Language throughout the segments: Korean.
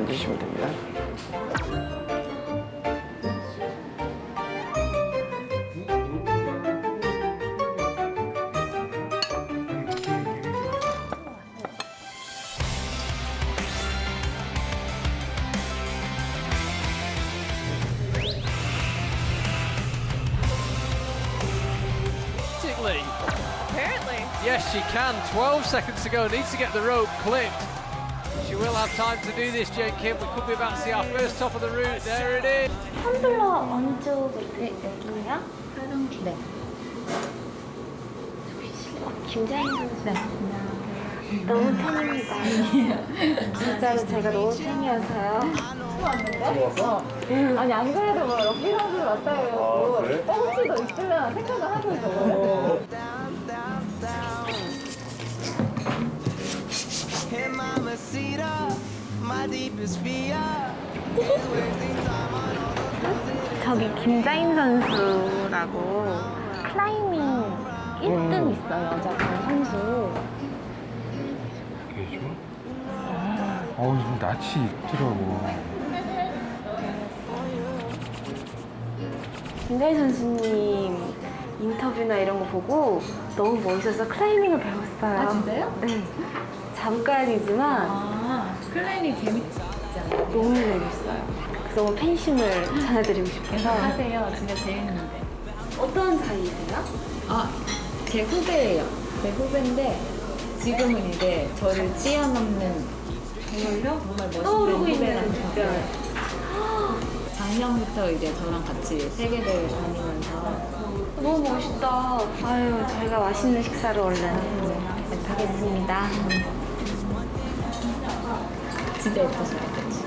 앉으시면 됩니다. Lee. Apparently. Yes, she can. 12 seconds to go. Needs to get the rope clipped. Will have time to do this, Jane Kim. We could be about to see our first top of the route. There it is. 텀블러 어느 쪽에 여기요? 네. 김자인 선수. 네. 너무 팬입니다. 진짜로 제가 너무 팬이어서요. 아니 안 그래도 뭐 럭비 선수 맞다고 아, 그래? 혹시 더 있으려나 생각을 하고 있어. 저기 김자인 선수라고 클라이밍 1등 있어요. 여자 반 선수. 계죠? 어우, 좀 낯이 있더라고. 김자인 선수님 인터뷰나 이런 거 보고 너무 멋있어서 클라이밍을 배웠어요. 아 진짜요? 네. 잠깐이지만 아 클라이밍 재밌지 않아요? 너무 재밌어요. 그래서 너무 팬심을 전해드리고 싶어서. 하세요. 진짜 재밌는데. 어떤 사이세요? 아 제 후배예요. 제 후배인데 지금은 이제 저를 뛰어넘는 정말요? 정말 멋있는 떠오르고 있는 후배라는 진짜. 작년부터 이제 저랑 같이 세계대회 다니면서 너무 멋있다. 아유, 저희가 맛있는 식사를 얼른 하겠습니다. 진짜 예뻤어요. 그치?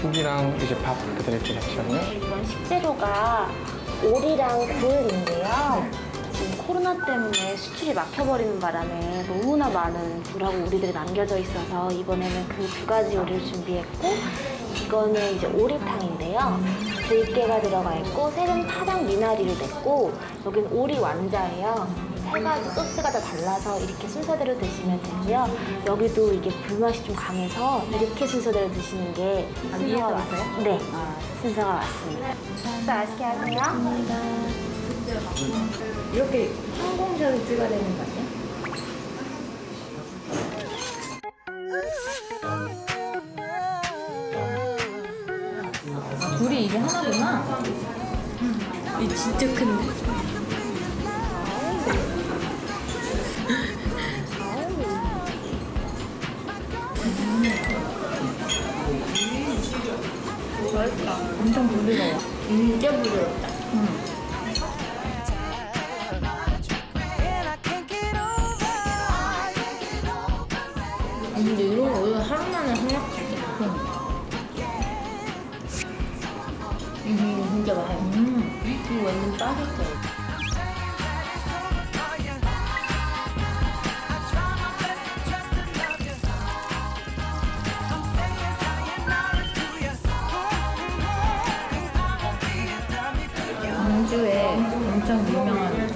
국이랑 이제 밥 그드릴게요. 잠시만요. 이번 식재료가 오리랑 굴인데요. 지금 코로나 때문에 수출이 막혀버리는 바람에 너무나 많은 굴하고 오리들이 남겨져 있어서 이번에는 그 두 가지 요리를 준비했고 이거는 이제 오리탕인데요. 들깨가 들어가 있고 색은 파당 미나리로 됐고 여긴 오리 완자예요. 세 가지 소스가 다 달라서 이렇게 순서대로 드시면 되고요. 여기도 이게 불맛이 좀 강해서 이렇게 순서대로 드시는 게 아, 순서가 위에도 왔어요. 네, 아. 순서가 왔습니다. 식사 맛있게 하세요. 이렇게 항공샷을 찍어야 되는 거? 아, 둘 이 이게 하나구나. 이 진짜 큰데. 맛있다. 엄청 부드러워. 진짜 부드럽다. And 진짜 맛있어. 음, 이거 완전 빠졌어. 광주에 엄청 유명한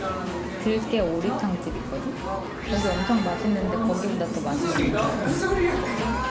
들깨 오리탕 집 있거든? 거기 엄청 맛있는데 거기보다 더 맛있는 거